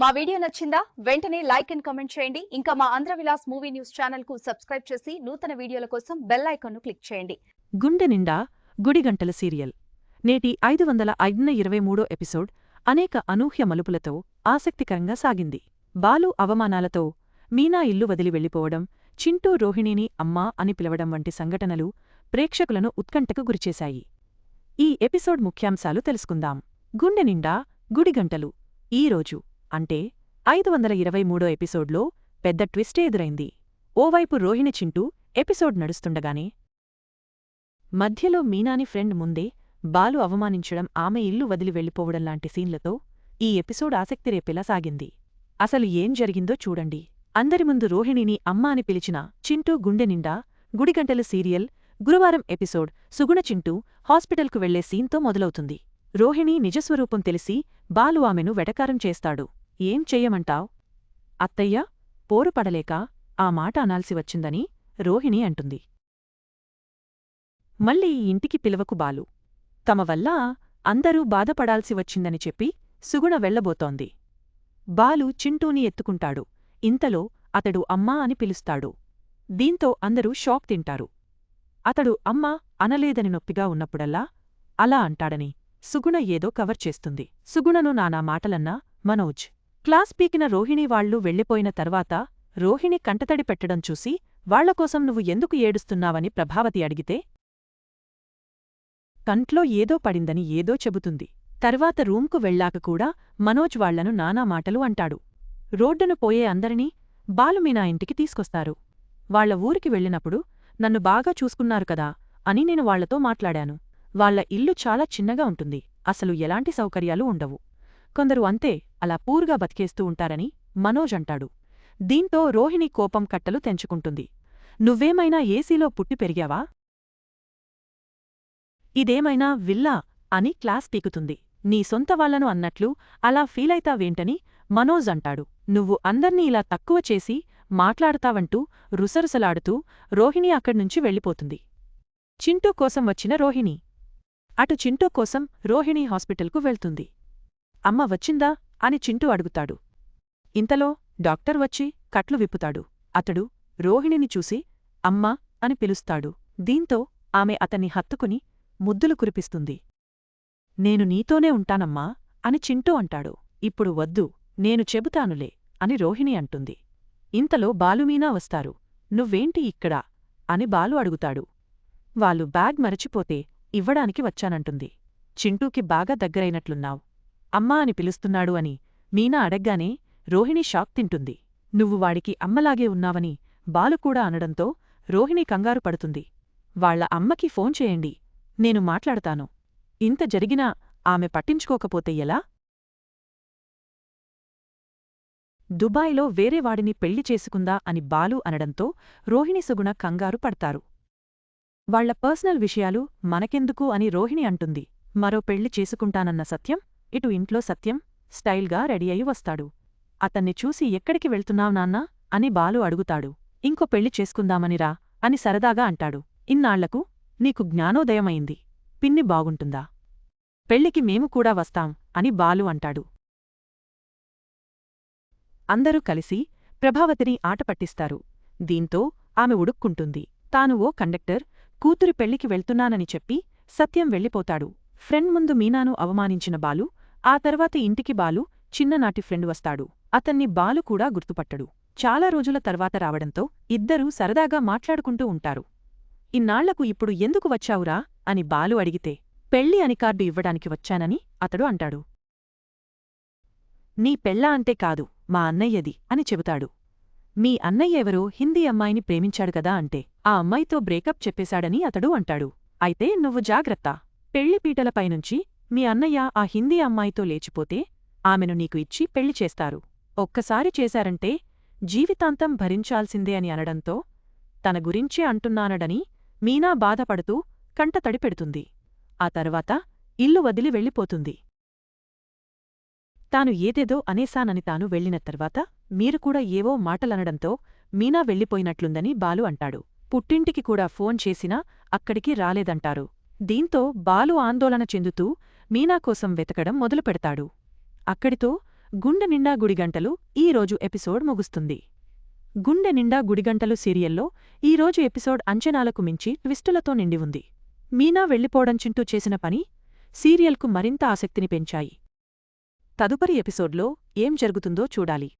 మా వీడియో నచ్చిందా? వెంటనే లైక్ అండ్ కమెంట్ చేయండి. ఇంకా మా ఆంధ్ర విలాస్ మూవీ న్యూస్ ఛానల్కు సబ్స్క్రైబ్ చేసి నూతన వీడియోల కోసం బెల్ ఐకాన్ను క్లిక్ చేయండి. గుండె నిండా గుడిగంటల సీరియల్. నేటి ఐదు వందల ఐదున ఇరవై మూడో ఎపిసోడ్ అనేక అనూహ్య మలుపులతో ఆసక్తికరంగా సాగింది. బాలు అవమానాలతో మీనా ఇల్లు వదిలి వెళ్ళిపోవడం చింటూ రోహిణిని అమ్మా అని పిలవడం వంటి సంఘటనలు ప్రేక్షకులను ఉత్కంఠకు గురిచేశాయి. ఈ ఎపిసోడ్ ముఖ్యాంశాలు తెలుసుకుందాం. గుండె నిండా గుడిగంటలు ఈరోజు అంటే ఐదు వందల ఇరవై మూడో ఎపిసోడ్లో పెద్ద ట్విస్టే ఎదురైంది. ఓవైపు రోహిణి చింటూ ఎపిసోడ్ నడుస్తుండగానే మధ్యలో మీనాని ఫ్రెండ్ ముందే బాలు అవమానించడం ఆమె ఇల్లు వదిలి వెళ్ళిపోవడం లాంటి సీన్లతో ఈ ఎపిసోడ్ ఆసక్తి రేపేలా సాగింది. అసలు ఏం జరిగిందో చూడండి. అందరి ముందు రోహిణిని అమ్మ అని పిలిచిన చింటూ గుండె నిండా గుడిగంటల సీరియల్ గురువారం ఎపిసోడ్ సుగుణ చింటూ హాస్పిటల్కు వెళ్ళే సీన్తో మొదలవుతుంది. రోహిణి నిజస్వరూపం తెలిసి బాలు ఆమెను వెటకారం చేస్తాడు. ఏం చెయ్యమంటావ్? అత్తయ్య పోరుపడలేక ఆ మాట అనాల్సి వచ్చిందని రోహిణి అంటుంది. మళ్ళీ ఈ ఇంటికి పిలవకు బాలు. తమ వల్ల అందరూ బాధపడాల్సి వచ్చిందని చెప్పి సుగుణ వెళ్ళబోతోంది బాలు చింటూని ఎత్తుకుంటాడు. ఇంతలో అతడు అమ్మా అని పిలుస్తాడు. దీంతో అందరూ షాక్ తింటారు. అతడు అమ్మా అనలేదని నొప్పిగా ఉన్నప్పుడల్లా అలా అంటాడని సుగుణ ఏదో కవర్ చేస్తుంది. సుగుణను నానా మాటలన్నా మనోజ్. క్లాస్ పీకిన రోహిణి వాళ్ళు వెళ్ళిపోయిన తర్వాత రోహిణి కంటతడి పెట్టడం చూసి వాళ్ళకోసం నువ్వు ఎందుకు ఏడుస్తున్నావని ప్రభావతి అడిగితే కంట్లో ఏదో పడిందని ఏదో చెబుతుంది. తర్వాత రూంకు వెళ్ళాక కూడా మనోజ్ వాళ్ళను నానా మాటలు అంటాడు. రోడ్డును పోయే అందరినీ బాలుమీనా ఇంటికి తీసుకొస్తారు. వాళ్ళ ఊరికి వెళ్ళినప్పుడు నన్ను బాగా చూసుకున్నారు కదా అని నేను వాళ్ళతో మాట్లాడాను. వాళ్ళ ఇల్లు చాలా చిన్నగా ఉంటుంది. అసలు ఎలాంటి సౌకర్యాలు ఉండవు. కొందరు అంతే అలా పూర్గా బతికేస్తూ ఉంటారని మనోజ్ అంటాడు. దీంతో రోహిణి కోపం కట్టలు తెంచుకుంటుంది. నువ్వేమైనా ఏసీలో పుట్టి పెరిగావా? ఇదేమైనా విల్లా అని క్లాస్ పీకుతుంది. నీ సొంత వాళ్ళను అన్నట్లు అలా ఫీలైతావేంటని మనోజ్ అంటాడు. నువ్వు అందర్నీ ఇలా తక్కువ చేసి మాట్లాడతావంటూ రుసరుసలాడుతూ రోహిణి అక్కడ్నుంచి వెళ్ళిపోతుంది. చింటూ కోసం వచ్చిన రోహిణి అటు చింటూ కోసం రోహిణి హాస్పిటల్కు వెళ్తుంది. అమ్మ వచ్చిందా? అని చింటూ అడుగుతాడు. ఇంతలో డాక్టర్ వచ్చి కట్లు విప్పుతాడు. అతడు రోహిణిని చూసి అమ్మా అని పిలుస్తాడు. దీంతో ఆమె అతన్ని హత్తుకుని ముద్దులు కురిపిస్తుంది. నేను నీతోనే ఉంటానమ్మా అని చింటూ అంటాడు. ఇప్పుడు వద్దు నేను చెబుతానులే అని రోహిణి అంటుంది. ఇంతలో బాలుమీనా వస్తారు. నువ్వేంటి ఇక్కడా? అని బాలు అడుగుతాడు. వాళ్ళు బ్యాగ్ మరచిపోతే ఇవ్వడానికి వచ్చానంటుంది. చింటూకి బాగా దగ్గరైనట్లున్నావు. అమ్మా అని పిలుస్తున్నాడు అని మీనా అడగ్గానే రోహిణి షాక్ తింటుంది. నువ్వు వాడికి అమ్మలాగే ఉన్నావని బాలుకూడా అనడంతో రోహిణి కంగారు పడుతుంది. వాళ్ళ అమ్మకి ఫోన్ చేయండి నేను మాట్లాడతాను. ఇంత జరిగినా ఆమె పట్టించుకోకపోతే ఎలా? దుబాయ్లో వేరే వాడిని పెళ్ళి చేసుకుందా అని బాలు అనడంతో రోహిణి సుగుణ కంగారు పడతారు. వాళ్ళ పర్సనల్ విషయాలు మనకెందుకు అని రోహిణి అంటుంది. మరో పెళ్ళి చేసుకుంటానన్న సత్యం ఇటు ఇంట్లో సత్యం స్టైల్గా రెడీ అయి వస్తాడు. అతన్ని చూసి ఎక్కడికి వెళ్తున్నావు నాన్నా? అని బాలు అడుగుతాడు. ఇంకో పెళ్ళి చేసుకుందామనిరా అని సరదాగా అంటాడు. ఇన్నాళ్ళకు నీకు జ్ఞానోదయమైంది. పిన్ని బాగుంటుందా? పెళ్ళికి మేము కూడా వస్తాం అని బాలు అంటాడు. అందరూ కలిసి ప్రభావతిని ఆట పట్టిస్తారు. దీంతో ఆమె ఉడుక్కుంటుంది. తాను ఓ కండక్టర్ కూతురి పెళ్ళికి వెళ్తున్నానని చెప్పి సత్యం వెళ్ళిపోతాడు. ఫ్రెండ్ ముందు మీనాను అవమానించిన బాలు ఆ తర్వాత ఇంటికి బాలు చిన్ననాటి ఫ్రెండ్ వస్తాడు. అతన్ని బాలు కూడా గుర్తుపట్టడు. చాలా రోజుల తర్వాత రావడంతో ఇద్దరూ సరదాగా మాట్లాడుకుంటూ ఉంటారు. ఇన్నాళ్ళకు ఇప్పుడు ఎందుకు వచ్చావురా? అని బాలు అడిగితే పెళ్ళి అని కార్డు ఇవ్వడానికి వచ్చానని అతడు అంటాడు. నీ పెళ్ళా అంటే కాదు మా అన్నయ్యది అని చెబుతాడు. మీ అన్నయ్య ఎవరో హిందీ అమ్మాయిని ప్రేమించాడు కదా అంటే ఆ అమ్మాయితో బ్రేకప్ చెప్పేశాడని అతడు అంటాడు. అయితే నువ్వు జాగ్రత్త. పెళ్ళిపీటలపైనుంచి మీ అన్నయ్య ఆ హిందీ అమ్మాయితో లేచిపోతే ఆమెను నీకు ఇచ్చి పెళ్ళి చేస్తారు. ఒక్కసారి చేశారంటే జీవితాంతం భరించాల్సిందే అని అనడంతో తన గురించే అంటున్నానడని మీనా బాధపడుతూ కంట తడిపెడుతుంది ఆ తర్వాత ఇల్లు వదిలి వెళ్ళిపోతుంది. తాను ఏదేదో అనేశానని తాను వెళ్ళిన తర్వాత మీరు కూడా ఏవో మాటలనడంతో మీనా వెళ్ళిపోయినట్లుందని బాలు అంటాడు. పుట్టింటికి కూడా ఫోన్ చేసినా అక్కడికి రాలేదంటారు. దీంతో బాలు ఆందోళన చెందుతూ మీనా కోసం వెతకడం మొదలుపెడతాడు. అక్కడితో గుండె నిండా గుడిగంటలు ఈ రోజు ఎపిసోడ్ ముగుస్తుంది. గుండె నిండా గుడిగంటలు సీరియల్లో ఈ రోజు ఎపిసోడ్ అంచనాలకు మించి ట్విస్టులతో నిండి ఉంది. మీనా వెళ్ళిపోవడం చింటూ చేసిన పని సీరియల్కు మరింత ఆసక్తిని పెంచాయి. తదుపరి ఎపిసోడ్లో ఏం జరుగుతుందో చూడాలి.